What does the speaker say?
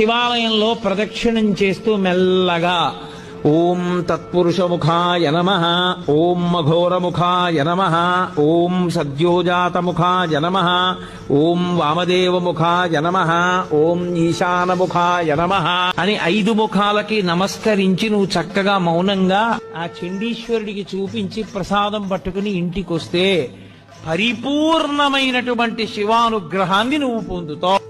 శివాలయంలో ప్రదక్షిణం చేస్తూ మెల్లగా. ఓం తత్పురుషముఖాయ నమ. ఓం మఘోరముఖాయ నమ. ఓం సద్యోజాతముఖాయ నమ. ఓం వామదేవముఖాయ నమ. ఓం ఈశానముఖాయ నమ. అని ఐదు ముఖాలకి నమస్కరించి నువ్వు చక్కగా మౌనంగా ఆ చండీశ్వరుడికి చూపించి ప్రసాదం పట్టుకుని ఇంటికొస్తే పరిపూర్ణమైనటువంటి శివానుగ్రహాన్ని నువ్వు పొందుతావు.